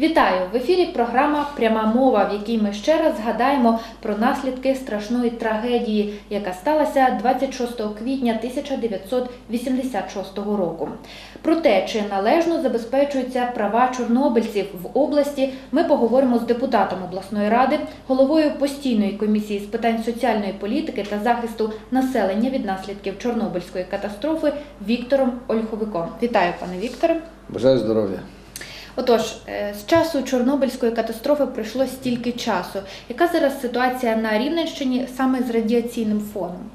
Вітаю! В ефірі програма Пряма мова, в якій ми ще раз згадаємо про наслідки страшної трагедії, яка сталася 26 квітня 1986 року. Про те, чи належно забезпечуються права чорнобильців в області, ми поговоримо з депутатом обласної ради, головою постійної комісії з питань соціальної політики та захисту населення від наслідків Чорнобильської катастрофи Віктором Ольховиком. Вітаю, пане Вікторе. Бажаю здоров'я. Отож, е, з часу Чорнобильської катастрофи пройшло стільки часу. Яка зараз ситуація на Рівненщині саме з радіаційним фоном?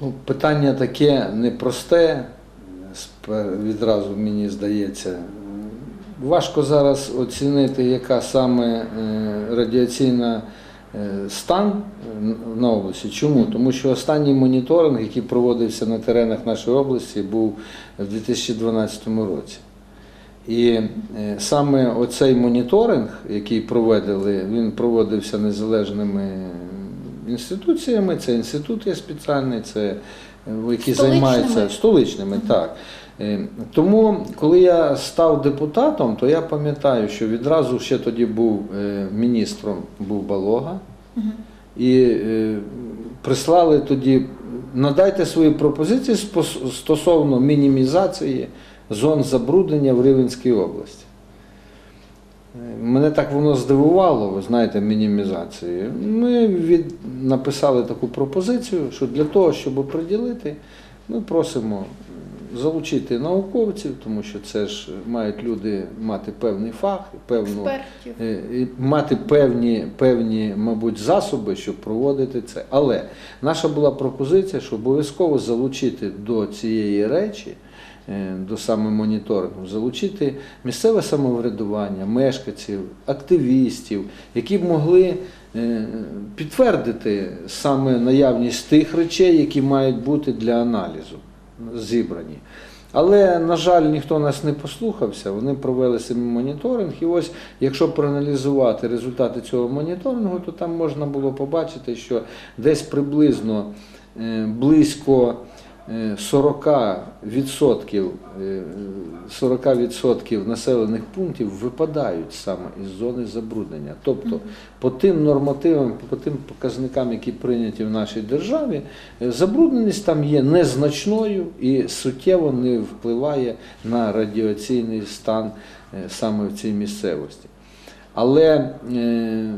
Ну, питання таке непросте, відразу мені здається. Важко зараз оцінити, яка саме е, радіаційна стан е, на області. Чому? Тому що останній моніторинг, який проводився на теренах нашої області, був в 2012 році. І е, саме оцей моніторинг, який проводили, він проводився незалежними інституціями. Це інститут є спеціальний, це е, Столичними? займається столичними, так. Е, Тому, коли я став депутатом, то я пам'ятаю, що відразу ще тоді був е, міністром був Балога, і е, прислали тоді, надайте свої пропозиції стосовно мінімізації зон забруднення в Рівненській області. Мене так воно здивувало, ви знаєте, мінімізації. Ми від, написали таку пропозицію, що для того, щоб оприділити, ми просимо залучити науковців, тому що це ж мають люди мати певний фах, певну Е, і мати певні, певні, мабуть, засоби, щоб проводити це. Але наша була пропозиція, що обов'язково залучити до цієї речі, е, до саме моніторингу, залучити місцеве самоврядування, мешканців, активістів, які б могли е, підтвердити саме наявність тих речей, які мають бути для аналізу зібрані. Але, на жаль, ніхто нас не послухався, вони провели самі моніторинг. І ось, якщо проаналізувати результати цього моніторингу, то там можна було побачити, що десь приблизно е, близько 40%, е, 40% населених пунктів випадають саме із зони забруднення. Тобто по тим нормативам, по тим показникам, які прийняті в нашій державі, е, забрудненість там є незначною і суттєво не впливає на радіаційний стан е, саме в цій місцевості. Але е,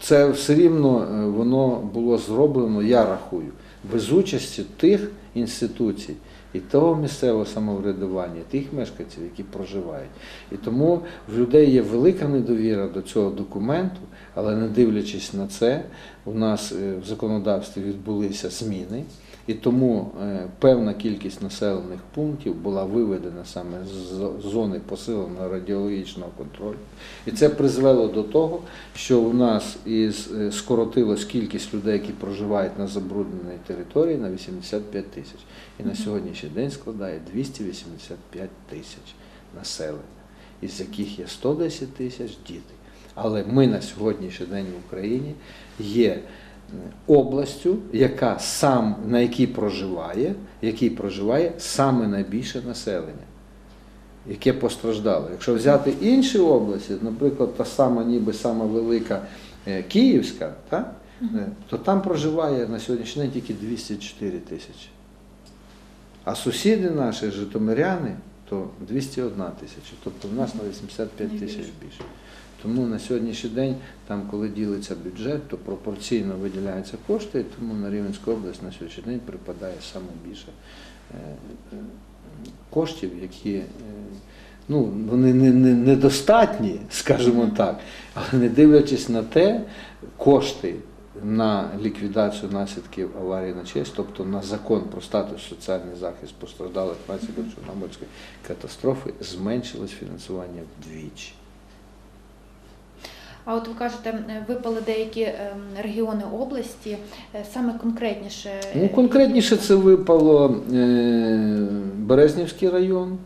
це все рівно е, воно було зроблено, я рахую, без участі тих інституцій і того місцевого самоврядування, тих мешканців, які проживають. І тому в людей є велика недовіра до цього документу, але не дивлячись на це, у нас е, в законодавстві відбулися зміни. І тому е, певна кількість населених пунктів була виведена саме з зони посиленого радіологічного контролю. І це призвело до того, що у нас із е, скоротилась кількість людей, які проживають на забрудненій території, на 85 тисяч. І на сьогоднішній день складає 285 тисяч населення, із яких є 110 тисяч діти. Але ми на сьогоднішній день в Україні є областю, яка сам на якій проживає, якій проживає саме найбільше населення, яке постраждало. Якщо взяти інші області, наприклад, та сама, ніби сама велика е, Київська, та, е, то там проживає на сьогоднішній день тільки 204 тисячі. А сусіди наші, житомиряни, то 201 тисяча. Тобто в нас на 85 тисяч більше. Тому на сьогоднішній день, там, коли ділиться бюджет, то пропорційно виділяються кошти, і тому на Рівненську область на сьогоднішній день припадає саме більше е, коштів, які е, ну, вони не, не, недостатні, скажімо так, але не дивлячись на те, кошти на ліквідацію наслідків аварії на честь, тобто на закон про статус соціальний захист постраждалих внаслідок Чорнобильської катастрофи, зменшилось фінансування вдвічі. А от ви кажете, випали деякі ем, регіони області, е, саме конкретніше. е, Ну, конкретніше це випало е, Березнівський район,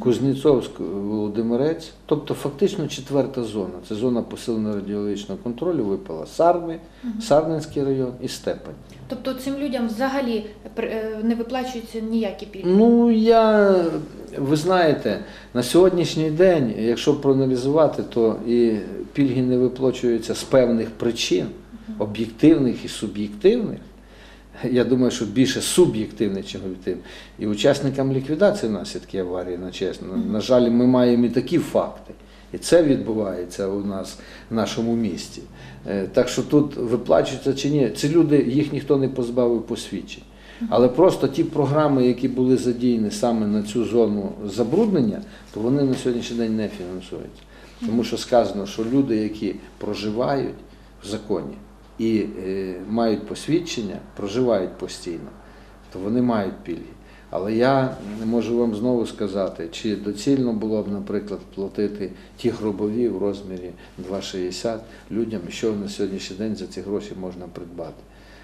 Кузнєцовськ, Володимирець, тобто фактично четверта зона. Це зона посиленого радіологічного контролю, випала Сарни, Сарненський район і Степань. Тобто цим людям взагалі не виплачуються ніякі пільги. Ну, я ви знаєте, на сьогоднішній день, якщо проаналізувати, то і пільги не виплачуються з певних причин, об'єктивних і суб'єктивних. Я думаю, що більше суб'єктивних, ніж об'єктивних. І учасникам ліквідації наслідків аварії, на чесно. На жаль, ми маємо і такі факти. І це відбувається у нас в нашому місті. Е, Так що тут виплачується чи ні, ці люди, їх ніхто не позбавив посвідчень. Але просто ті програми, які були задіяні саме на цю зону забруднення, то вони на сьогоднішній день не фінансуються. Тому що сказано, що люди, які проживають в законі і е, мають посвідчення, проживають постійно, то вони мають пільги. Але я не можу вам знову сказати, чи доцільно було б, наприклад, платити ті гробові в розмірі 2,60 людям, що на сьогоднішній день за ці гроші можна придбати.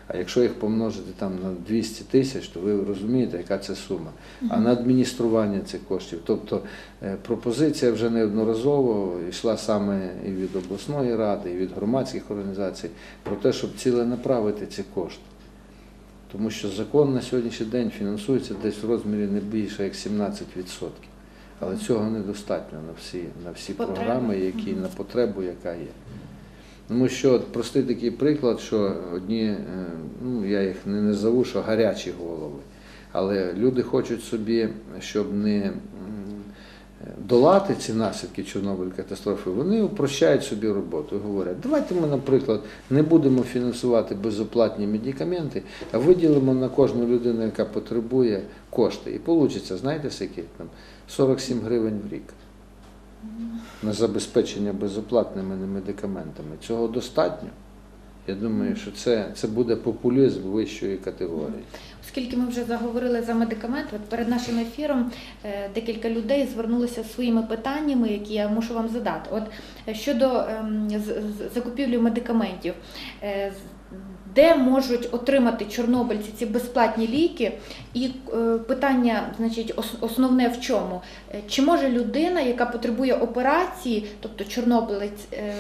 А якщо їх помножити там на 200 тисяч, то ви розумієте, яка це сума. А на адміністрування цих коштів. Тобто е, пропозиція вже неодноразово йшла саме і від обласної ради, і від громадських організацій про те, щоб ціленаправити ці кошти. Тому що закон на сьогоднішній день фінансується десь в розмірі не більше як 17%. Але цього недостатньо на всі, на всі програми, які на потребу, яка є. Тому що простий такий приклад, що одні, е, ну я їх не назову, що гарячі голови, але люди хочуть собі, щоб не долати ці наслідки Чорнобиль катастрофи, вони упрощають собі роботу і говорять, давайте ми, наприклад, не будемо фінансувати безоплатні медикаменти, а виділимо на кожну людину, яка потребує кошти. І вийде, знаєте, скільки там? 47 гривень в рік на забезпечення безоплатними медикаментами. Цього достатньо. Я думаю, що це, це буде популізм вищої категорії. Оскільки ми вже заговорили за медикаменти, перед нашим ефіром е, декілька людей звернулися зі своїми питаннями, які я мушу вам задати. От е, щодо ем, з- з- закупівлі медикаментів, е, з- де можуть отримати чорнобильці ці безплатні ліки? І е, питання, значить, основне в чому? Е, Чи може людина, яка потребує операції, тобто чорнобилець, е,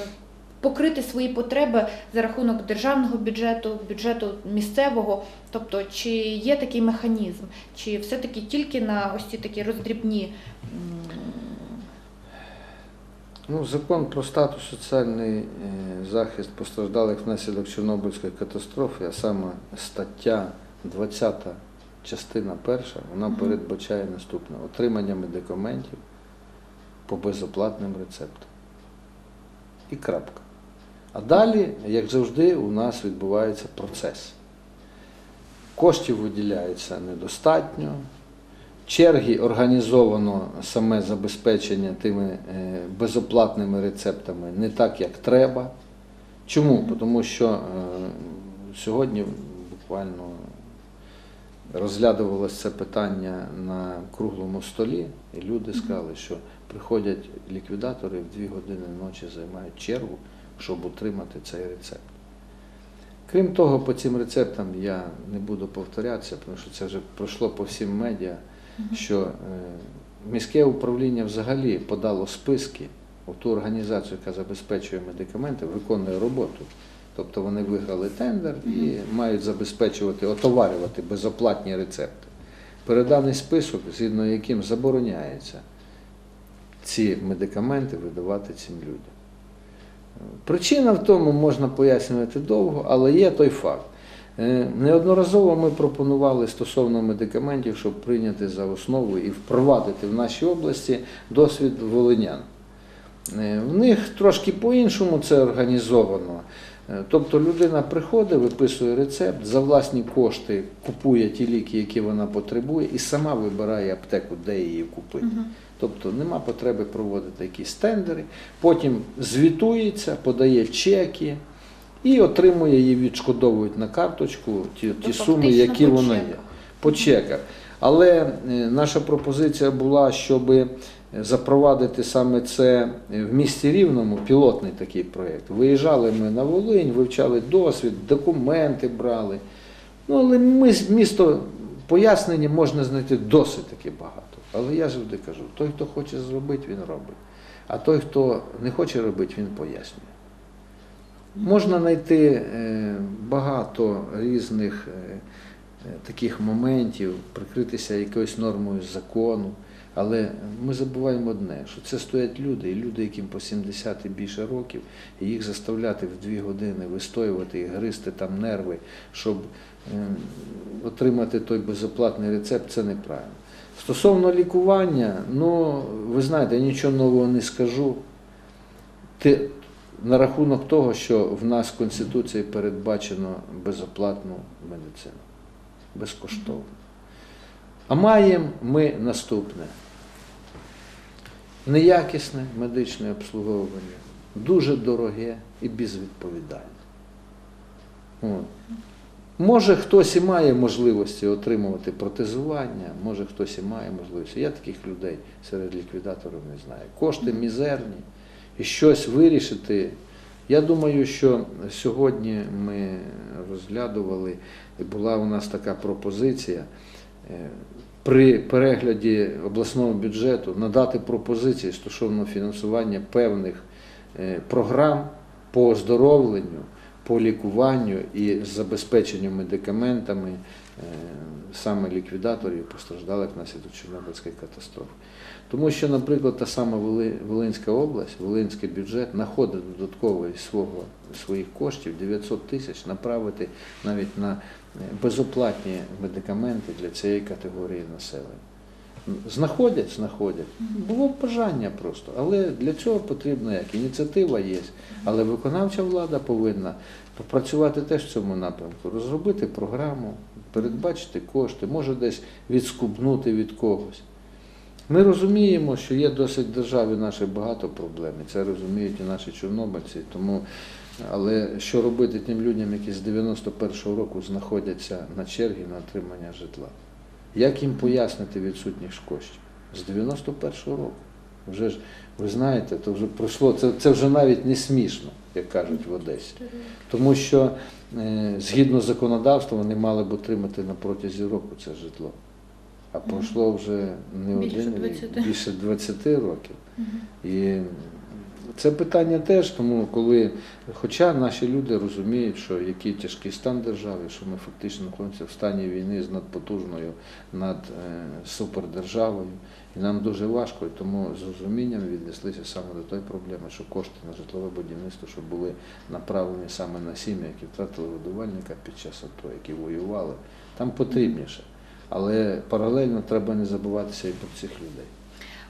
покрити свої потреби за рахунок державного бюджету, бюджету місцевого. Тобто, чи є такий механізм, чи все-таки тільки на ось ці такі роздрібні. Ну, закон про статус соціальний е, захист постраждалих внаслідок Чорнобильської катастрофи, а саме стаття 20, частина перша, вона Мгм. передбачає наступне: отримання медикаментів по безоплатним рецептам. І крапка. А далі, як завжди, у нас відбувається процес. Коштів виділяється недостатньо, черги організовано саме забезпечення тими е, безоплатними рецептами не так, як треба. Чому? Тому що е, сьогодні буквально розглядувалося це питання на круглому столі, і люди сказали, що приходять ліквідатори в дві години ночі займають чергу, щоб отримати цей рецепт. Крім того, по цим рецептам я не буду повторятися, тому що це вже пройшло по всім медіа. Що е, міське управління взагалі подало списки у ту організацію, яка забезпечує медикаменти, виконує роботу. Тобто вони виграли тендер і мають забезпечувати, отоварювати безоплатні рецепти. Переданий список, згідно яким забороняється ці медикаменти видавати цим людям. Причина в тому можна пояснювати довго, але є той факт. Е, Неодноразово ми пропонували стосовно медикаментів, щоб прийняти за основу і впровадити в нашій області досвід волинян. Е, В них трошки по-іншому це організовано. Е, Тобто людина приходить, виписує рецепт, за власні кошти купує ті ліки, які вона потребує, і сама вибирає аптеку, де її купити. Тобто нема потреби проводити якісь тендери, потім звітується, подає чеки і отримує її, відшкодовують на карточку ті, ті Тобто суми, які вони є. По чеках. Але е, наша пропозиція була, щоб запровадити саме це в місті Рівному, пілотний такий проєкт. Виїжджали ми на Волинь, вивчали досвід, документи брали. Ну, але ми місто пояснення можна знайти досить таки багато. Але я завжди кажу, той, хто хоче зробити, він робить. А той, хто не хоче робити, він пояснює. Можна знайти е, багато різних е, е, таких моментів, прикритися якоюсь нормою закону, Але ми забуваємо одне, що це стоять люди, і люди, яким по 70 і більше років, і їх заставляти в дві години вистоювати і гризти там нерви, щоб отримати той безоплатний рецепт, це неправильно. Стосовно лікування, ну ви знаєте, я нічого нового не скажу. На рахунок того, що в нас в Конституції передбачено безоплатну медицину, безкоштовно. А маємо ми наступне. Неякісне медичне обслуговування, дуже дороге і безвідповідальне. От. Може хтось і має можливості отримувати протезування, може хтось і має можливості. Я таких людей серед ліквідаторів не знаю. Кошти мізерні щось вирішити. Я думаю, що сьогодні ми розглядували, була у нас така пропозиція е, при перегляді обласного бюджету надати пропозиції стосовно фінансування певних е, програм по оздоровленню, по лікуванню і забезпеченню медикаментами е, саме ліквідаторів постраждалих внаслідок Чорнобильської катастрофи. Тому що, наприклад, та сама Волинська область, Волинський бюджет знаходить додатково із свого, своїх коштів 900 тисяч направити навіть на е, безоплатні медикаменти для цієї категорії населення. Знаходять, знаходять. Було б бажання просто. Але для цього потрібна як ініціатива є. Але виконавча влада повинна попрацювати теж в цьому напрямку, розробити програму, передбачити кошти, може десь відскубнути від когось. Ми розуміємо, що є досить державі нашій багато проблем, і це розуміють і наші чорнобильці. Тому, але що робити тим людям, які з 91-го року знаходяться на чергі на отримання житла? Як їм пояснити відсутність коштів? З 91-го року. Вже ж, ви знаєте, то вже пройшло, це, це вже навіть не смішно, як кажуть в Одесі. Тому що е, згідно законодавства вони мали б отримати на протязі року це житло. А пройшло вже не Більше один рік, 20. більше 20 років. І це питання теж, тому коли, хоча наші люди розуміють, що який тяжкий стан держави, що ми фактично знаходимося в стані війни з надпотужною над е, супердержавою, і нам дуже важко, і тому з розумінням віднеслися саме до тої проблеми, що кошти на житлове будівництво, щоб були направлені саме на сім'ї, які втратили годувальника під час АТО, які воювали, там потрібніше. Але паралельно треба не забуватися і про цих людей.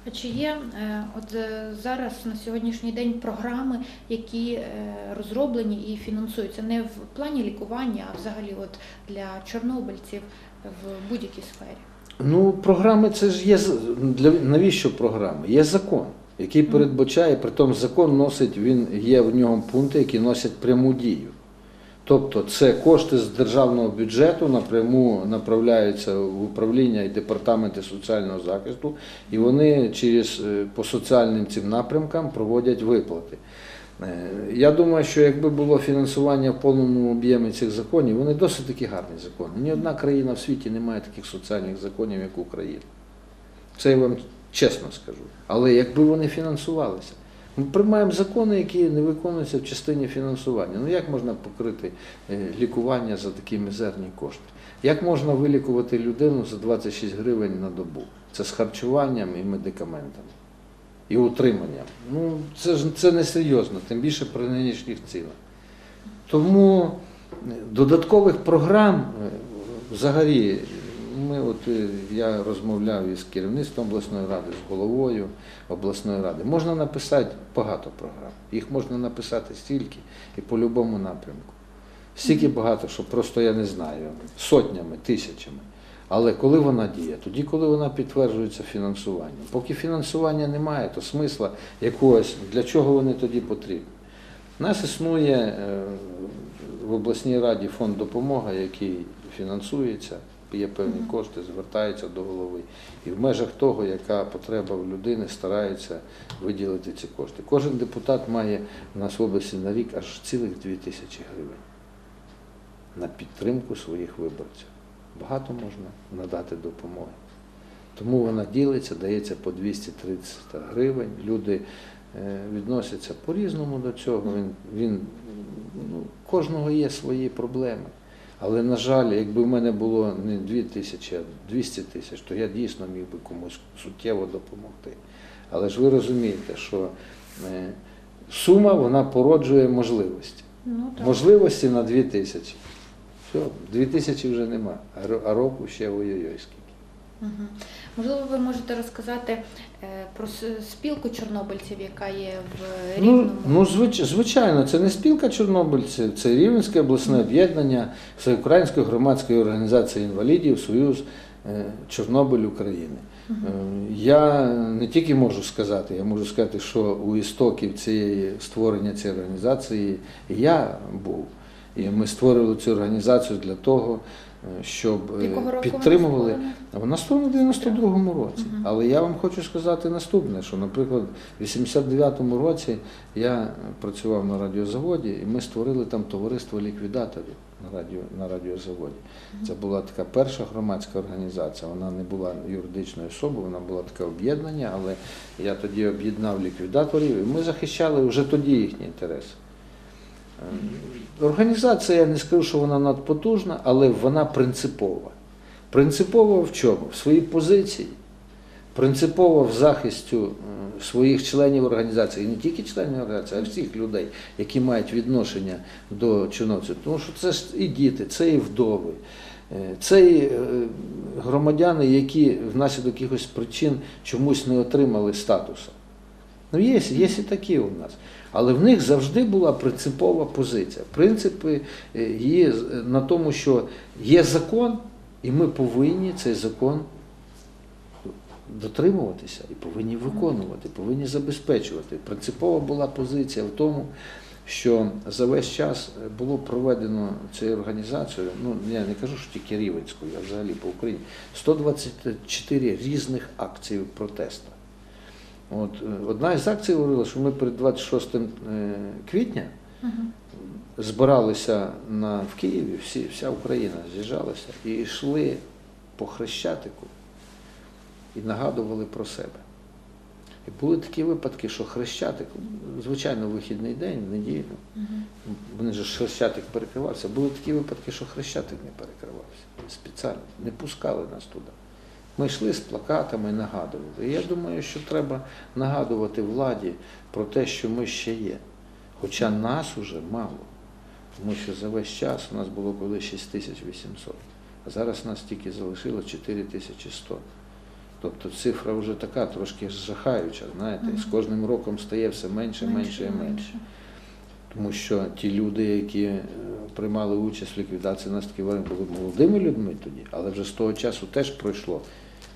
А чи є е, от е, зараз на сьогоднішній день програми, які е, розроблені і фінансуються не в плані лікування, а взагалі от для чорнобильців в будь-якій сфері? Ну, програми це ж є для навіщо програми? Є закон, який передбачає, притом закон носить, він є в ньому пункти, які носять пряму дію. Тобто це кошти з державного бюджету напряму направляються в управління і департаменти соціального захисту, і вони через е, по соціальним цим напрямкам проводять виплати. Е, Я думаю, що якби було фінансування в повному об'ємі цих законів, вони досить таки гарні закони. Ні одна країна в світі не має таких соціальних законів, як Україна. Це я вам чесно скажу. Але якби вони фінансувалися. Ми приймаємо закони, які не виконуються в частині фінансування. Ну як можна покрити е, лікування за такі мізерні кошти? Як можна вилікувати людину за 26 гривень на добу? Це з харчуванням і медикаментами, і утриманням. Ну, це ж це не серйозно, тим більше при нинішніх цінах. Тому е, додаткових програм е, взагалі, ми от, е, я розмовляв із керівництвом обласної ради, з головою обласної ради. Можна написати багато програм. Їх можна написати стільки і по будь-якому напрямку. Стільки багато, що просто я не знаю, сотнями, тисячами. Але коли вона діє? Тоді, коли вона підтверджується фінансуванням. Поки фінансування немає, то смисла якогось, для чого вони тоді потрібні? У нас існує е, в обласній раді фонд допомога, який фінансується, є певні кошти, звертаються до голови. І в межах того, яка потреба в людини, стараються виділити ці кошти. Кожен депутат має у нас в області на рік аж цілих 2 тисячі гривень на підтримку своїх виборців. Багато можна надати допомоги. Тому вона ділиться, дається по 230 гривень. Люди е, відносяться по-різному до цього. Він, він, ну, кожного є свої проблеми. Але, на жаль, якби в мене було не 2 тисячі, а 200 тисяч, то я дійсно міг би комусь суттєво допомогти. Але ж ви розумієте, що е, сума вона породжує можливості. Ну, так. Можливості на 2 тисячі. Все, 2 тисячі вже нема, а року ще ой-ой-ой Мгм. Можливо, ви можете розказати е, про спілку чорнобильців, яка є в Ну, Рівному. ну звич, звичайно, це не спілка чорнобильців, це Рівненське обласне об'єднання Всеукраїнської громадської організації інвалідів Союз е, Чорнобиль України. Е, Я не тільки можу сказати, я можу сказати, що у істоків цієї створення цієї організації я був. І ми створили цю організацію для того, щоб е, підтримували. Вона створена в 92-му році. Мгм. Але я вам хочу сказати наступне, що, наприклад, в 89-му році я працював на радіозаводі, і ми створили там товариство ліквідаторів на, радіо, на радіозаводі. Це була така перша громадська організація. Вона не була юридичною особою, вона була таке об'єднання, але я тоді об'єднав ліквідаторів, і ми захищали вже тоді їхні інтереси. Е, Організація, я не скажу, що вона надпотужна, але вона принципова. Принципова в чому? В своїй позиції, принципова в захисті е, своїх членів організації, і не тільки членів організації, а всіх людей, які мають відношення до чиновців. Тому що це ж і діти, це і вдови, е, це і громадяни, які внаслідок якихось причин чомусь не отримали статусу. Ну, є, є і такі у нас. Але в них завжди була принципова позиція. Принципи е, є на тому, що є закон, і ми повинні цей закон дотримуватися і повинні виконувати, повинні забезпечувати. Принципова була позиція в тому, що за весь час було проведено цією організацією, ну я не кажу, що тільки Рівенською, а взагалі по Україні, 124 різних акцій протесту. От, е, одна із акцій говорила, що ми перед 26 е, квітня Мгм. збиралися на, в Києві, всі, вся Україна з'їжджалася і йшли по Хрещатику і нагадували про себе. І були такі випадки, що Хрещатик, звичайно, вихідний день, неділю, Мгм. вони ж Хрещатик перекривався. Були такі випадки, що Хрещатик не перекривався. Спеціально не пускали нас туди. Ми йшли з плакатами і нагадували. І я думаю, що треба нагадувати владі про те, що ми ще є. Хоча нас уже мало. Тому що за весь час у нас було коли 6800, а зараз нас тільки залишилось 4100. Тобто цифра вже така трошки жахаюча, знаєте, і з кожним роком стає все менше, менше і менше. Тому що ті люди, які е, приймали участь в ліквідації нас такі варіанти, були молодими людьми тоді, але вже з того часу теж пройшло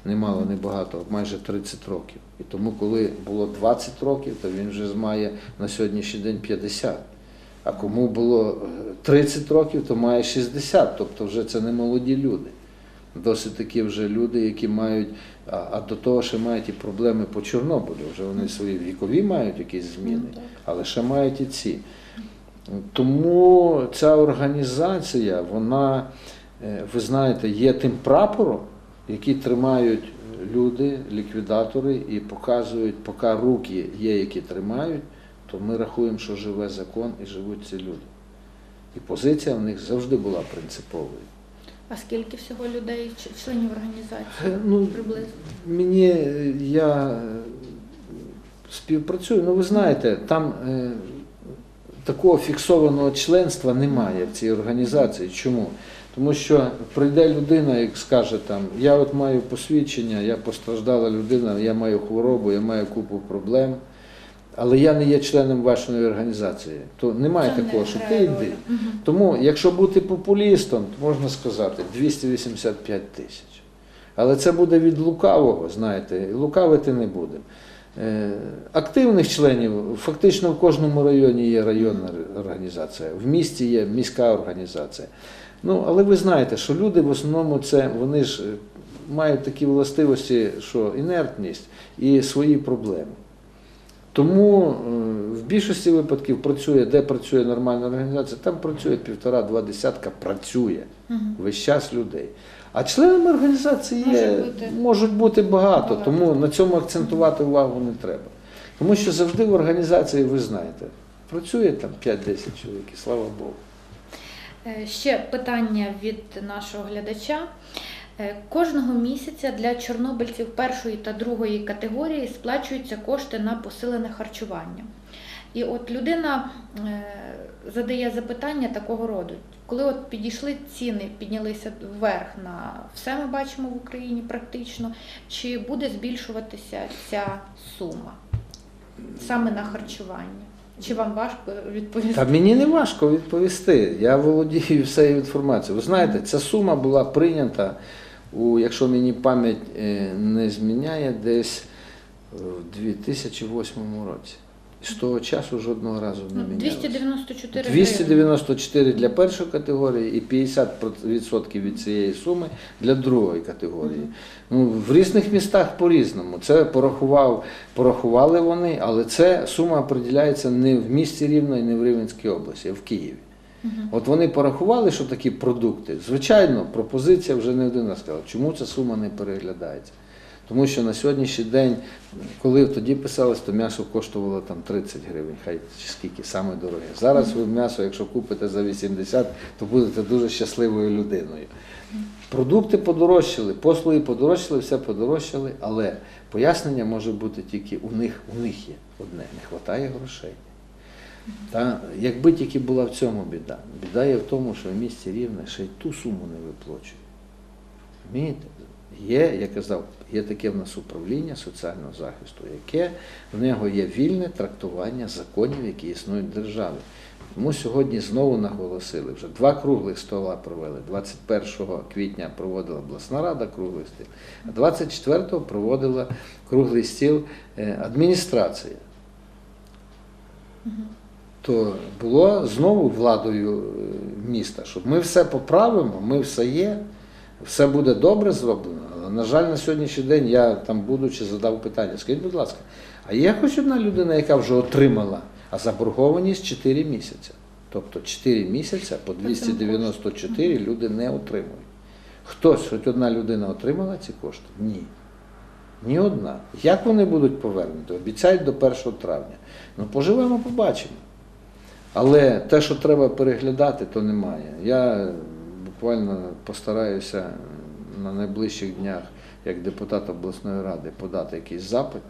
немало, небагато, майже 30 років. І тому, коли було 20 років, то він вже має на сьогоднішній день 50. А кому було е, 30 років, то має 60, тобто вже це не молоді люди. Досить такі вже люди, які мають, а, а до того ще мають і проблеми по Чорнобилю. Вже вони свої вікові мають якісь зміни, Ну, але ще мають і ці. Тому ця організація, вона, е, ви знаєте, є тим прапором, який тримають люди, ліквідатори, і показують, поки руки є, які тримають, то ми рахуємо, що живе закон і живуть ці люди. І позиція в них завжди була принциповою. А скільки всього людей, членів організації? Е, Ну, Приблизно. Мені е, я е, співпрацюю, ну ви знаєте, там е, такого фіксованого членства немає в цій організації. Чому? Тому що прийде людина і скаже там, я от маю посвідчення, я постраждала людина, я маю хворобу, я маю купу проблем, але я не є членом вашої організації. То немає Це такого, не що ти йди. Мгм. Тому, якщо бути популістом, то можна сказати 285 тисяч. Але це буде від лукавого, знаєте, лукавити не будемо. Е, Активних членів фактично в кожному районі є районна організація, в місті є міська організація. Ну, але ви знаєте, що люди в основному це вони ж е, мають такі властивості, що інертність і свої проблеми. Тому е, в більшості випадків працює, де працює нормальна організація, там працює півтора-два десятка, працює Мгм. весь час людей. А членами організації є, Може бути. можуть бути багато, Багато. тому на цьому акцентувати увагу не треба. Тому що завжди в організації, ви знаєте, працює там 5-10 чоловік, і слава Богу. Е, Ще питання від нашого глядача. Е, Кожного місяця для чорнобильців першої та другої категорії сплачуються кошти на посилене харчування. І от людина е, задає запитання такого роду. Коли от підійшли ціни, піднялися вверх на все ми бачимо в Україні практично, чи буде збільшуватися ця сума саме на харчування? Чи вам важко відповісти? Та мені не важко відповісти. Я володію всією інформацією. Ви знаєте, ця сума була прийнята, у, якщо мені пам'ять е, не зміняє, десь в 2008 році. І з того часу жодного разу не мінялося. 294 294 для першої категорії і 50% від цієї суми для другої категорії. Ну, в різних містах по-різному. Це порахував, порахували вони, але це сума определяється не в місті Рівно і не в Рівненській області, а в Києві. От вони порахували, що такі продукти. Звичайно, пропозиція вже не один раз сказала, чому ця сума не переглядається. Тому що на сьогоднішній день, коли тоді писалось, то м'ясо коштувало там 30 гривень, хай скільки, саме дороге. Зараз ви м'ясо, якщо купите за 80, то будете дуже щасливою людиною. Продукти подорожчали, послуги подорожчали, все подорожчали, але пояснення може бути тільки у них, у них є одне, не вистачає грошей. Та, якби тільки була в цьому біда. Біда є в тому, що в місті Рівне ще й ту суму не виплачують. Розумієте? Є, я казав, є таке в нас управління соціального захисту, яке в нього є вільне трактування законів, які існують в державі. Тому сьогодні знову наголосили, вже два круглих стола провели. 21 квітня проводила обласна рада круглий стіл, а 24-го проводила круглий стіл е, адміністрація. То було знову владою е, міста, щоб ми все поправимо, ми все є, все буде добре зроблено. На жаль, на сьогоднішній день я там, будучи, задав питання. Скажіть, будь ласка, а є хоч одна людина, яка вже отримала, а заборгованість 4 місяці. Тобто 4 місяці по 294 люди не отримують. Хтось, хоч одна людина отримала ці кошти? Ні. Ні одна. Як вони будуть повернуті? Обіцяють до 1 травня. Ну, поживемо, побачимо. Але те, що треба переглядати, то немає. Я буквально постараюся на найближчих днях, як депутат обласної ради, подати якийсь запит,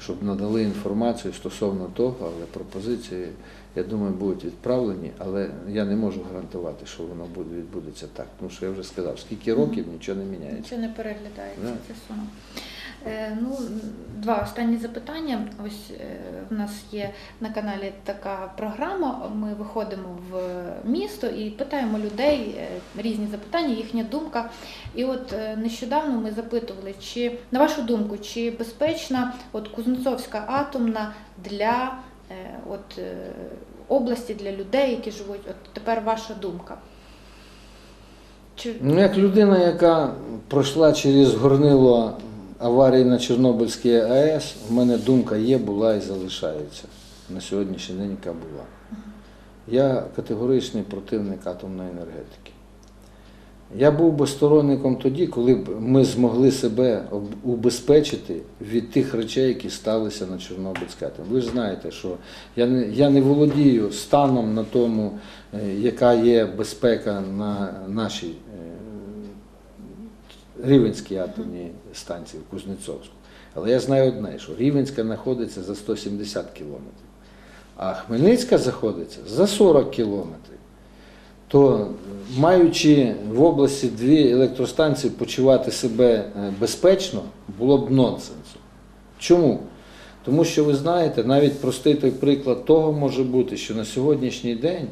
щоб надали інформацію стосовно того, але пропозиції, я думаю, будуть відправлені, але я не можу гарантувати, що воно буде відбудеться так. Тому що я вже сказав, скільки років нічого не міняється. Нічого не переглядається Да. ця сума. Е, Ну, два останні запитання. Ось е, в нас є на каналі така програма. Ми виходимо в місто і питаємо людей е, різні запитання, їхня думка. І от е, нещодавно ми запитували, чи на вашу думку, чи безпечна от Кузнецовська атомна для от, області, для людей, які живуть. От тепер ваша думка. Чи Ну, як людина, яка пройшла через горнило аварії на Чорнобильській АЕС, в мене думка є, була і залишається на сьогоднішній день, яка була. Я категоричний противник атомної енергетики. Я був би сторонником тоді, коли б ми змогли себе убезпечити від тих речей, які сталися на Чорнобильській атомі. Ви ж знаєте, що я не, я не володію станом на тому, е, яка є безпека на нашій е, Рівенській атомній станції в Кузнецовську. Але я знаю одне, що Рівенська знаходиться за 170 кілометрів, а Хмельницька знаходиться за 40 кілометрів. То, маючи в області дві електростанції почувати себе е, безпечно, було б нонсенсом. Чому? Тому що ви знаєте, навіть простий той приклад того може бути, що на сьогоднішній день,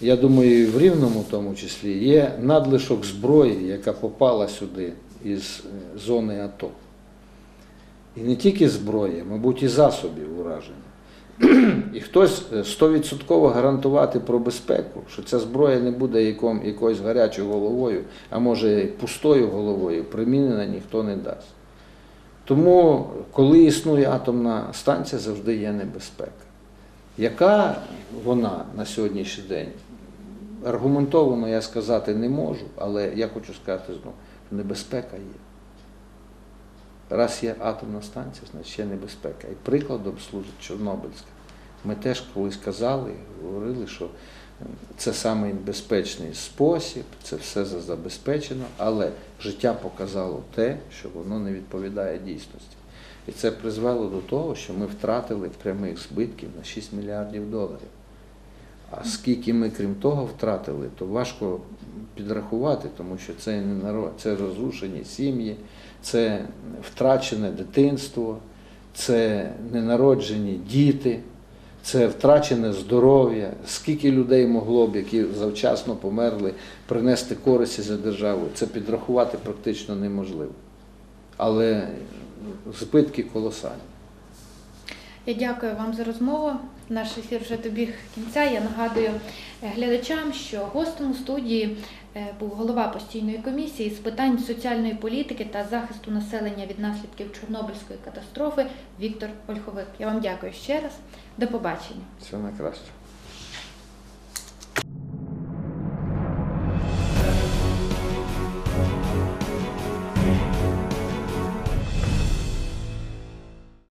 я думаю, і в Рівному тому числі, є надлишок зброї, яка попала сюди із е, зони АТО. І не тільки зброї, мабуть, і засобів ураження. І хтось е, 100% гарантувати про безпеку, що ця зброя не буде яком, якоюсь гарячою головою, а може пустою головою, примінена ніхто не дасть. Тому, коли існує атомна станція, завжди є небезпека. Яка вона на сьогоднішній день? Аргументовано я сказати не можу, але я хочу сказати знову, що небезпека є. Раз є атомна станція, значить є небезпека. І прикладом служить Чорнобильська. Ми теж колись казали, говорили, що Це самий безпечний спосіб, це все за- забезпечено, але життя показало те, що воно не відповідає дійсності. І це призвело до того, що ми втратили прямих збитків на 6 мільярдів доларів. А скільки ми, крім того, втратили, то важко підрахувати, тому що це не народ, це розрушені сім'ї, це втрачене дитинство, це ненароджені діти, це втрачене здоров'я. Скільки людей могло б, які завчасно померли, принести користі за державу, це підрахувати практично неможливо. Але збитки колосальні. Я дякую вам за розмову. Наш ефір вже добіг кінця. Я нагадую е, глядачам, що гостем у студії е, був голова постійної комісії з питань соціальної політики та захисту населення від наслідків Чорнобильської катастрофи Віктор Ольховик. Я вам дякую ще раз. До побачення. Все найкраще.